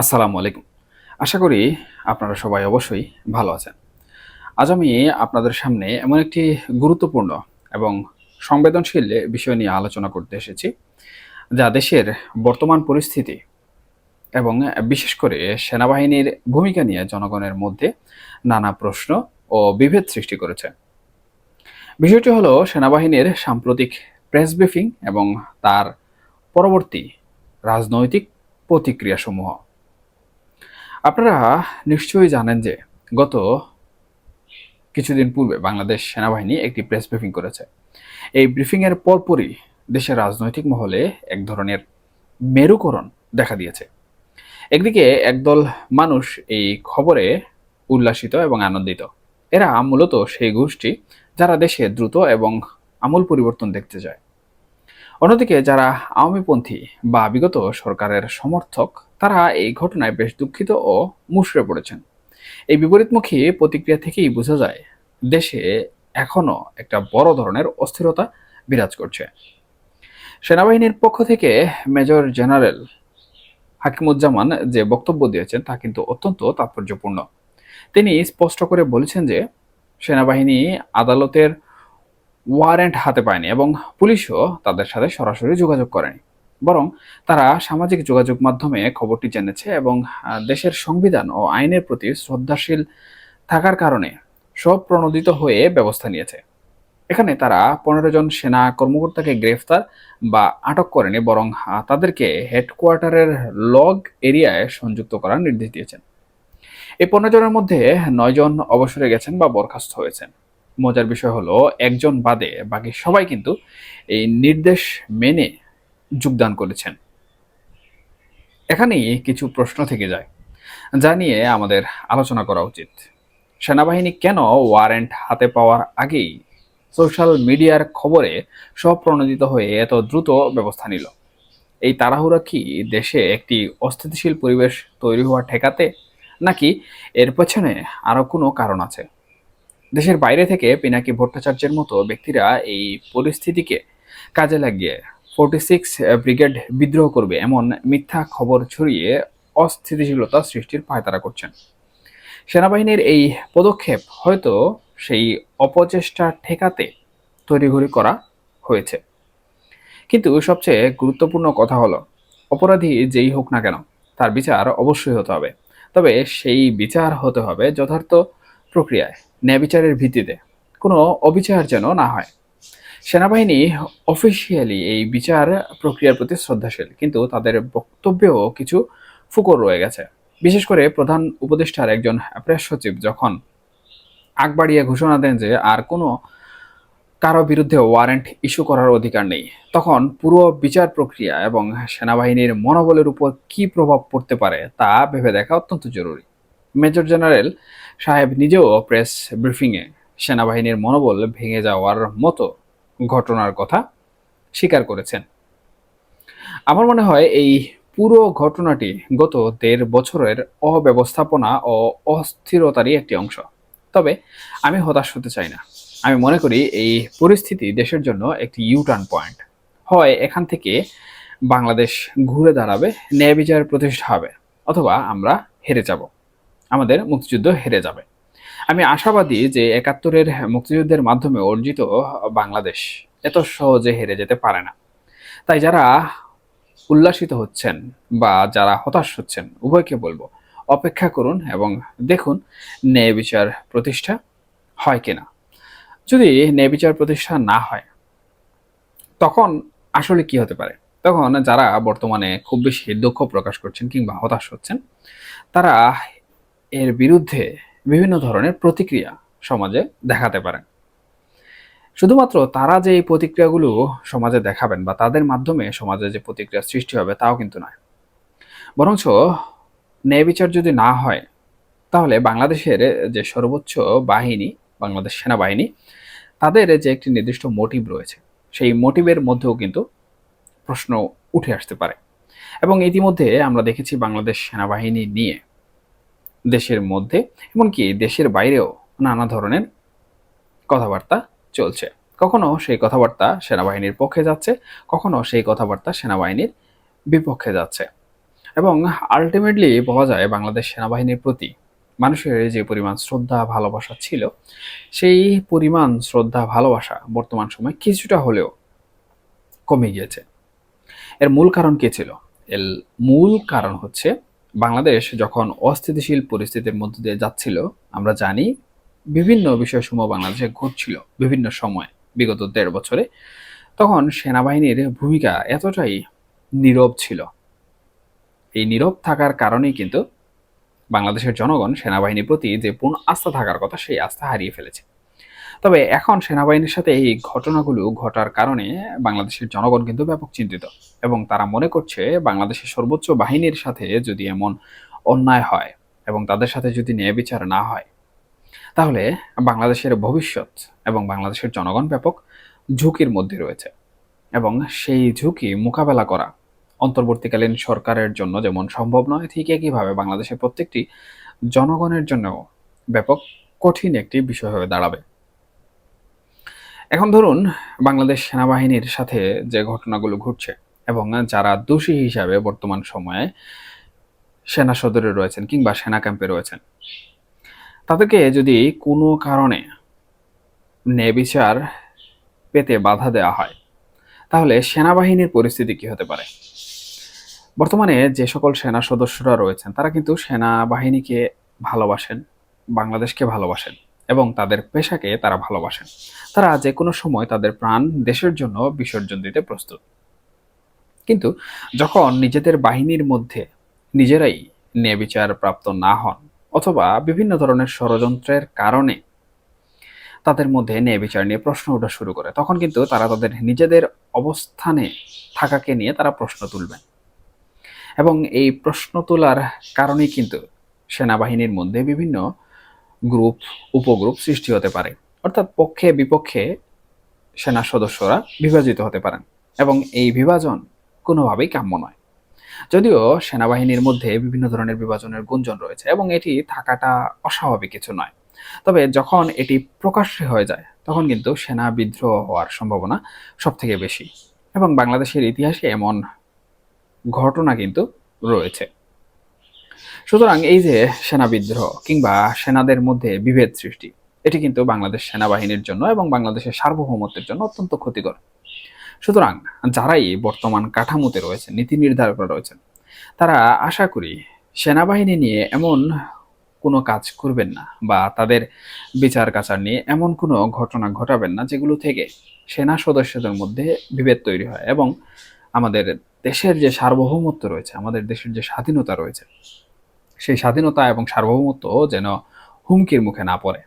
আসসালামু আলাইকুম। আশা করি আপনারা সবাই অবশ্যই ভালো আছেন। আজ আমি আপনাদের সামনে এমন একটি গুরুত্বপূর্ণ এবং সংবেদনশীল বিষয় নিয়ে আলোচনা করতে এসেছি, যা দেশের বর্তমান পরিস্থিতি এবং বিশেষ করে সেনাবাহিনীর ভূমিকা নিয়ে জনগণের মধ্যে নানা প্রশ্ন ও বিভেদ সৃষ্টি করেছে। বিষয়টি হলো সেনাবাহিনীর সাম্প্রতিক প্রেস ব্রিফিং এবং তার পরবর্তী রাজনৈতিক প্রতিক্রিয়াসমূহ। আপনারা নিশ্চয়ই জানেন যে গত কিছুদিন পূর্বে বাংলাদেশ সেনাবাহিনী একটি প্রেস ব্রিফিং করেছে। এই ব্রিফিংয়ের পরপরই দেশের রাজনৈতিক মহলে এক ধরনের মেরুকরণ দেখা দিয়েছে। একদিকে একদল মানুষ এই খবরে উল্লাসিত এবং আনন্দিত। এরা মূলত সেই গোষ্ঠী যারা দেশে দ্রুত এবং আমূল পরিবর্তন দেখতে যায় অন্যদিকে যারা আওয়ামীপন্থী বা বিগত সরকারের সমর্থক, তারা এই ঘটনায় বেশ দুঃখিত ও মুশড়ে পড়েছেন। এই বিপরীতমুখী প্রতিক্রিয়া থেকেই বোঝা যায়, দেশে এখনও একটা বড় ধরনের অস্থিরতা বিরাজ করছে। সেনাবাহিনীর পক্ষ থেকে মেজর জেনারেল হাকিমুজ্জামান যে বক্তব্য দিয়েছেন, তা কিন্তু অত্যন্ত তাৎপর্যপূর্ণ। তিনি স্পষ্ট করে বলেছেন যে, সেনাবাহিনী আদালতের ওয়ারেন্ট হাতে পায়নি এবং পুলিশও তাদের সাথে সরাসরি যোগাযোগ করেনি। বরং তারা সামাজিক যোগাযোগ মাধ্যমে খবরটি জেনেছে এবং দেশের সংবিধান ও আইনের প্রতি শ্রদ্ধাশীল থাকার কারণে সব প্রণোদিত হয়ে ব্যবস্থা নিয়েছে। এখানে তারা পনেরো জন সেনা কর্মকর্তাকে গ্রেফতার বা আটক করেনি, বরং তাদেরকে হেডকোয়ার্টারের লগ এরিয়ায় সংযুক্ত করার নির্দেশ দিয়েছেন। এই পনেরো জনের মধ্যে নয় জন অবসরে গেছেন বা বরখাস্ত হয়েছেন। মজার বিষয় হলো, একজন বাদে বাকি সবাই কিন্তু এই নির্দেশ মেনে যোগদান করেছেন। এখানেই কিছু প্রশ্ন থেকে যায়, যা নিয়ে আমাদের আলোচনা করা উচিত। সেনাবাহিনী কেন ওয়ারেন্ট হাতে পাওয়ার আগেই সোশ্যাল মিডিয়ার খবরে স্বপ্রণোদিত হয়ে এত দ্রুত ব্যবস্থা নিল? এই তাড়াহুড়া কি দেশে একটি অস্থিতিশীল পরিবেশ তৈরি হওয়া ঠেকাতে, নাকি এর পেছনে আরও কোনো কারণ আছে? দেশের বাইরে থেকে পিনাকি ভট্টাচার্যের মতো ব্যক্তিরা এই পরিস্থিতিকে কাজে লাগিয়ে ফোর্টি সিক্স ব্রিগেড বিদ্রোহ করবে এমন মিথ্যা খবর ছড়িয়ে অস্থিতিশীলতা সৃষ্টির পায়তারা করছেন। সেনাবাহিনীর এই পদক্ষেপ হয়তো সেই অপচেষ্টা ঠেকাতে তড়িঘড়ি করা হয়েছে। কিন্তু সবচেয়ে গুরুত্বপূর্ণ কথা হলো, অপরাধী যেই হোক না কেন, তার বিচার অবশ্যই হতে হবে। তবে সেই বিচার হতে হবে যথার্থ প্রক্রিয়ায়। ন্যায় বিচারের ভিত্তিতে। কোনো অবিচার যেন না হয়। সেনাবাহিনী অফিসিয়ালি এই বিচার প্রক্রিয়ার প্রতি শ্রদ্ধাশীল, কিন্তু তাদের বক্তব্যেও কিছু ফুকর রয়ে গেছে। বিশেষ করে প্রধান উপদেষ্টার একজন প্রেস সচিব যখন আগ বাড়িয়ে ঘোষণা দেন যে আর কোনো কারও বিরুদ্ধে ওয়ারেন্ট ইস্যু করার অধিকার নেই, তখন পুরো বিচার প্রক্রিয়া এবং সেনাবাহিনীর মনোবলের উপর কী প্রভাব পড়তে পারে তা ভেবে দেখা অত্যন্ত জরুরি। মেজর জেনারেল সাহেব নিজেও প্রেস ব্রিফিংয়ে সেনাবাহিনীর মনোবল ভেঙে যাওয়ার মতো ঘটনার কথা স্বীকার করেছেন। আমার মনে হয় এই পুরো ঘটনাটি গত দেড় বছরের অব্যবস্থাপনা ও অস্থিরতারই একটি অংশ। তবে আমি হতাশ হতে চাই না। আমি মনে করি এই পরিস্থিতি দেশের জন্য একটি ইউটার্ন পয়েন্ট হয় এখান থেকে বাংলাদেশ ঘুরে দাঁড়াবে, ন্যায় বিচার প্রতিষ্ঠা হবে, অথবা আমরা হেরে যাব। আমাদের মুক্তিযুদ্ধ হেরে যাবে। আমি আশাবাদী যে একাত্তরের মুক্তিযুদ্ধের মাধ্যমে অর্জিত বাংলাদেশ এত সহজে হেরে যেতে পারে না। তাই যারা উল্লাসিত হচ্ছেন বা যারা হতাশ হচ্ছেন, উভয়কে বলব, অপেক্ষা করুন এবং দেখুন ন্যায় বিচার প্রতিষ্ঠা হয় কিনা। যদি ন্যায় বিচার প্রতিষ্ঠা না হয়, তখন আসলে কি হতে পারে? তখন যারা বর্তমানে খুব বেশি দুঃখ প্রকাশ করছেন কিংবা হতাশ হচ্ছেন, তারা এর বিরুদ্ধে বিভিন্ন ধরনের প্রতিক্রিয়া সমাজে দেখাতে পারেন। শুধুমাত্র তারা যে এই প্রতিক্রিয়াগুলো সমাজে দেখাবেন বা তাদের মাধ্যমে সমাজে যে প্রতিক্রিয়া সৃষ্টি হবে তাও কিন্তু নয়। বরঞ্চ ন্যায় বিচার যদি না হয়, তাহলে বাংলাদেশের যে সর্বোচ্চ বাহিনী, বাংলাদেশ সেনাবাহিনী, তাদের যে একটি নির্দিষ্ট মোটিভ রয়েছে, সেই মোটিভের মধ্যেও কিন্তু প্রশ্ন উঠে আসতে পারে। এবং ইতিমধ্যে আমরা দেখেছি বাংলাদেশ সেনাবাহিনী নিয়ে দেশের মধ্যে, এমনকি দেশের বাইরেও নানা ধরনের কথাবার্তা চলছে। কখনো সেই কথাবার্তা সেনাবাহিনীর পক্ষে যাচ্ছে, কখনো সেই কথাবার্তা সেনাবাহিনীর বিপক্ষে যাচ্ছে। এবং আলটিমেটলি বলা যায় বাংলাদেশ সেনাবাহিনীর প্রতি মানুষের যে পরিমাণ শ্রদ্ধা, ভালোবাসা ছিল, সেই পরিমাণ শ্রদ্ধা, ভালোবাসা বর্তমান সময় কিছুটা হলেও কমে গিয়েছে। এর মূল কারণ কে ছিল? এর মূল কারণ হচ্ছে বাংলাদেশ যখন অস্থিতিশীল পরিস্থিতির মধ্য দিয়ে যাচ্ছিল, আমরা জানি বিভিন্ন বিষয়সমূহ বাংলাদেশে ঘটছিল বিভিন্ন সময়, বিগত দেড় বছরে। তখন সেনাবাহিনীর ভূমিকা এতটাই নীরব ছিল। এই নীরব থাকার কারণেই কিন্তু বাংলাদেশের জনগণ সেনাবাহিনীর প্রতি যে পূর্ণ আস্থা থাকার কথা, সেই আস্থা হারিয়ে ফেলেছে। তবে এখন সেনাবাহিনীর সাথে এই ঘটনাগুলো ঘটার কারণে বাংলাদেশের জনগণ কিন্তু ব্যাপক চিন্তিত এবং তারা মনে করছে বাংলাদেশের সর্বোচ্চ বাহিনীর সাথে যদি এমন অন্যায় হয় এবং তাদের সাথে যদি ন্যায় বিচার না হয়, তাহলে বাংলাদেশের ভবিষ্যৎ এবং বাংলাদেশের জনগণ ব্যাপক ঝুঁকির মধ্যে রয়েছে এবং সেই ঝুঁকি মোকাবেলা করা অন্তর্বর্তীকালীন সরকারের জন্য যেমন সম্ভব নয়, ঠিক একইভাবে বাংলাদেশের প্রত্যেকটি জনগণের জন্য ব্যাপক কঠিন একটি বিষয় হয়ে দাঁড়াবে। এখন ধরুন, বাংলাদেশ সেনাবাহিনীর সাথে যে ঘটনাগুলো ঘটছে এবং যারা দোষী হিসাবে বর্তমান সময়ে সেনা সদরে রয়েছেন কিংবা সেনা ক্যাম্পে রয়েছেন, তাদেরকে যদি কোনো কারণে ন্যায় বিচার পেতে বাধা দেওয়া হয়, তাহলে সেনাবাহিনীর পরিস্থিতি কি হতে পারে? বর্তমানে যে সকল সেনা সদস্যরা রয়েছেন, তারা কিন্তু সেনাবাহিনীকে ভালোবাসেন, বাংলাদেশকে ভালোবাসেন। এবং তাদের পেশাকে তারা ভালোবাসেন। তারা যে কোনো সময় তাদের প্রাণ দেশের জন্য বিসর্জন দিতে প্রস্তুত। কিন্তু যখন নিজেদের বাহিনীর মধ্যে নিজেরাই ন্যায়বিচার প্রাপ্ত না হন অথবা বিভিন্ন ধরনের ষড়যন্ত্রের কারণে তাদের মধ্যে ন্যায় বিচার নিয়ে প্রশ্ন ওঠা শুরু করে, তখন কিন্তু তারা তাদের নিজেদের অবস্থানে থাকাকে নিয়ে তারা প্রশ্ন তুলবেন। এবং এই প্রশ্ন তোলার কারণেই কিন্তু সেনাবাহিনীর মধ্যে বিভিন্ন গ্রুপ, উপগ্রুপ সৃষ্টি হতে পারে। অর্থাৎ পক্ষে বিপক্ষে সেনা সদস্যরা বিভাজিত হতে পারেন এবং এই বিভাজন কোনোভাবেই কাম্য নয়। যদিও সেনাবাহিনীর মধ্যে বিভিন্ন ধরনের বিভাজনের গুঞ্জন রয়েছে এবং এটি থাকাটা অস্বাভাবিক কিছু নয়। তবে যখন এটি প্রকাশ্যে হয়ে যায়, তখন কিন্তু সেনা বিদ্রোহ হওয়ার সম্ভাবনা সব থেকে বেশি। এবং বাংলাদেশের ইতিহাসে এমন ঘটনা কিন্তু রয়েছে। সুতরাং এই যে সেনা বিদ্রোহ কিংবা সেনাদের মধ্যে বিভেদ সৃষ্টি, এটি কিন্তু বাংলাদেশ সেনাবাহিনীর জন্য এবং বাংলাদেশের সার্বভৌমত্বের জন্য অত্যন্ত ক্ষতিকর। সুতরাং যারাই বর্তমান কাঠামোতে রয়েছেন, নীতি নির্ধারকরা রয়েছেন, তারা আশা করি সেনাবাহিনী নিয়ে এমন কোনো কাজ করবেন না বা তাদের বিচার কাচার নিয়ে এমন কোনো ঘটনা ঘটাবেন না যেগুলো থেকে সেনা সদস্যদের মধ্যে বিভেদ তৈরি হয় এবং আমাদের দেশের যে সার্বভৌমত্ব রয়েছে, আমাদের দেশের যে স্বাধীনতা রয়েছে সেই স্বাধীনতা এবং সার্বভৌমত্ব যেন হুমকির মুখে না পড়ে।